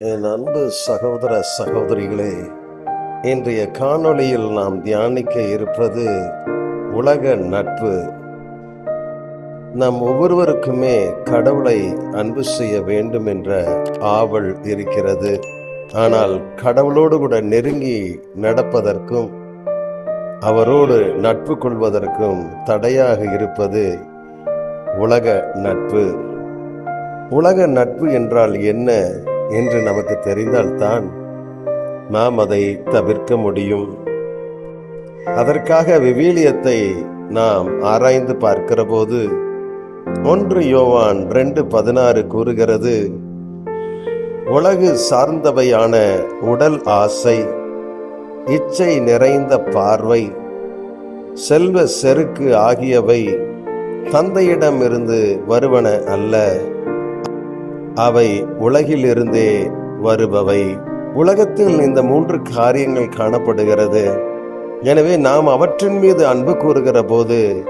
என் அன்பு சகோதர சகோதரிகளே இன்றைய காணொளியில் நாம் தியானிக்க இருப்பது உலக நட்பு. நம் ஒவ்வொருவருக்குமே கடவுளை அன்பு செய்ய வேண்டும் என்ற ஆவல் இருக்கிறது. ஆனால் கடவுளோடு கூட நெருங்கி நடப்பதற்கும் அவரோடு நட்பு கொள்வதற்கும் தடையாக இருப்பது உலக நட்பு. உலக நட்பு என்றால் என்ன? என்று நமக்கு தெரிந்தால்தான் நாம் அதை தவிர்க்க முடியும். அதற்காக விவிலியத்தை நாம் ஆராய்ந்து பார்க்கிற போது ஒன்று யோவான் ரெண்டு பதினாறு கூறுகிறது உலகு சார்ந்தவையான உடல் ஆசை இச்சை நிறைந்த பார்வை செல்வ செருக்கு ஆகியவை தந்தையிடமிருந்து வருவன அல்ல. அவை உலகிலிருந்தே வருபவை. உலகத்தில் இந்த மூன்று காரியங்கள் காணப்படுகிறது. எனவே நாம் அவற்றின் மீது அன்பு கூறுகிற போது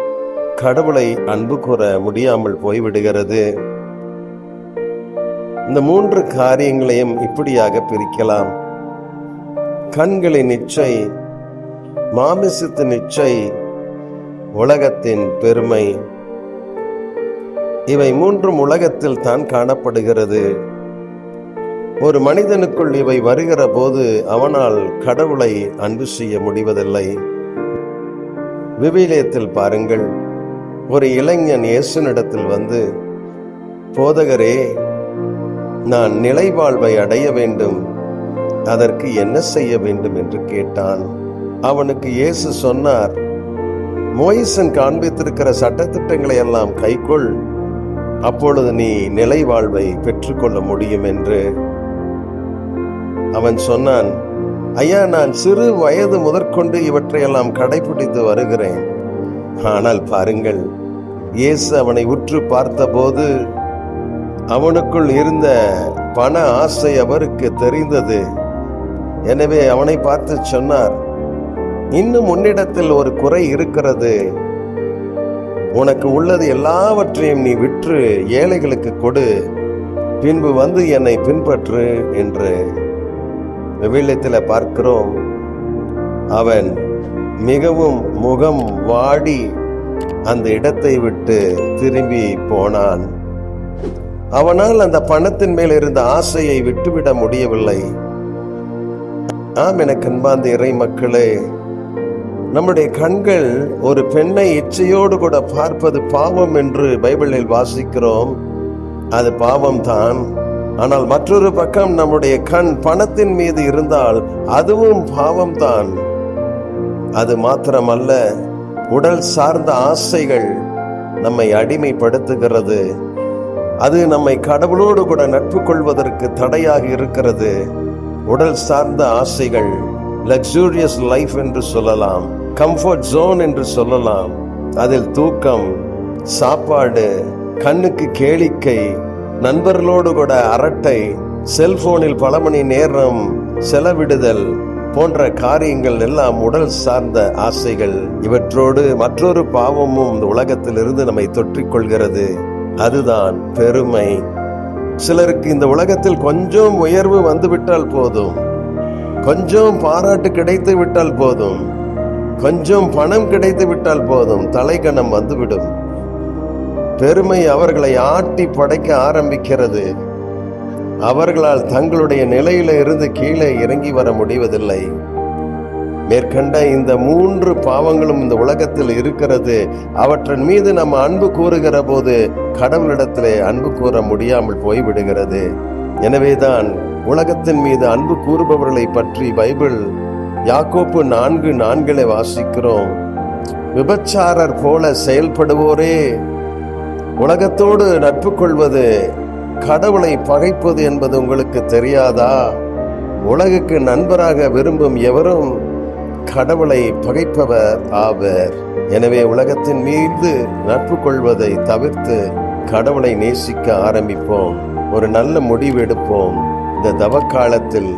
கடவுளை அன்பு கூற முடியாமல் போய்விடுகிறது. இந்த மூன்று காரியங்களையும் இப்படியாக பிரிக்கலாம். கண்களின் இச்சை மாமிசத்தின் இச்சை உலகத்தின் பெருமை. இவை மூன்றும் உலகத்தில் தான் காணப்படுகிறது. ஒரு மனிதனுக்குள் இவை வருகிற போது அவனால் கடவுளை அன்பு செய்ய முடிவதில்லை. விவிலியத்தில் பாருங்கள் ஒரு இளைஞன் இயேசுனிடத்தில் வந்து போதகரே நான் நிலைவாழ்வை அடைய வேண்டும். அதற்கு என்ன செய்ய வேண்டும்? என்று கேட்டான். அவனுக்கு இயேசு சொன்னார் மோயிசன் காண்பித்திருக்கிற சட்டத்திட்டங்களை எல்லாம் கைக்கொள். அப்பொழுது நீ நிலை வாழ்வை பெற்றுக்கொள்ள முடியும் என்று. அவன் சொன்னான் ஐயா நான் சிறு வயது முதற்கொண்டு இவற்றையெல்லாம் கடைபிடித்து வருகிறேன். ஆனால் பாருங்கள் இயேசு அவனை உற்று பார்த்தபோது அவனுக்குள் இருந்த பண ஆசை அவருக்கு தெரிந்தது. எனவே அவனை பார்த்து சொன்னார் இன்னும் உன்னிடத்தில் ஒரு குறை இருக்கிறது. உனக்கு உள்ளது எல்லாவற்றையும் நீ விற்று ஏழைகளுக்கு கொடு. பின்பு வந்து என்னை பின்பற்று என்று விவிலியத்தில் பார்க்கிறோம். அவன் மிகவும் முகம் வாடி அந்த இடத்தை விட்டு திரும்பி போனான். அவனால் அந்த பணத்தின் மேல் இருந்த ஆசையை விட்டுவிட முடியவில்லை. ஆம் எனக்கு அன்பாந்த இறை மக்களே நம்முடைய கண்கள் ஒரு பெண்ணை இச்சையோடு கூட பார்ப்பது பாவம் என்று பைபிளில் வாசிக்கிறோம். அது பாவம் தான் ஆனால் மற்றொரு பக்கம் நம்முடைய கண் பணத்தின் மீது இருந்தால் அதுவும் பாவம் தான் அது மாத்திரமல்ல உடல் சார்ந்த ஆசைகள் நம்மை அடிமைப்படுத்துகிறது. அது நம்மை கடவுளோடு கூட நட்பு கொள்வதற்கு தடையாக இருக்கிறது. உடல் சார்ந்த ஆசைகள் லக்ஸூரியஸ் லைஃப் என்று சொல்லலாம். கம்ஃபர்ட் ஜோன் என்று சொல்லலாம். அதில் தூக்கம் சாப்பாடு கண்ணுக்கு கேளிக்கை நண்பர்களோடு கூட அரட்டை செல்போனில் பல மணி நேரம் செலவிடுதல் போன்ற காரியங்கள் எல்லாம் உடல் சார்ந்த ஆசைகள். இவற்றோடு மற்றொரு பாவமும் இந்த உலகத்திலிருந்து நம்மை தொற்றிக்கொள்கிறது அதுதான் பெருமை. சிலருக்கு இந்த உலகத்தில் கொஞ்சம் உயர்வு வந்துவிட்டால் போதும். கொஞ்சம் பாராட்டு கிடைத்து விட்டால் போதும். கொஞ்சம் பணம் கிடைத்து விட்டால் போதும். தலைக்கணம் வந்துவிடும். பெருமை அவர்களை ஆட்டி படைக்க ஆரம்பிக்கிறது. அவர்களால் தங்களுடைய நிலையில இருந்து கீழே இறங்கி வர முடிவதில்லை. மேற்கண்ட இந்த மூன்று பாவங்களும் இந்த உலகத்தில் இருக்கிறது. அவற்றின் மீது நம்ம அன்பு கூறுகிற போது கடவுளிடத்திலே அன்பு கூற முடியாமல் போய்விடுகிறது. எனவேதான் உலகத்தின் மீது அன்பு கூறுபவர்களை பற்றி பைபிள் யாக்கோப்பு நான்கு நான்களை வாசிக்கிறோம். விபச்சாரர் போல செயல்படுவோரே உலகத்தோடு நட்பு கொள்வது கடவுளை பகைப்பது என்பது உங்களுக்கு தெரியாதா? உலகுக்கு நண்பராக விரும்பும் எவரும் கடவுளை பகைப்பவர் ஆவர். எனவே உலகத்தின் மீது நட்பு கொள்வதை தவிர்த்து கடவுளை நேசிக்க ஆரம்பிப்போம். ஒரு நல்ல முடிவு எடுப்போம். இந்த தவக்காலத்தில்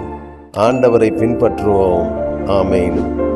ஆண்டவரை பின்பற்றுவோம். ஆமேன்.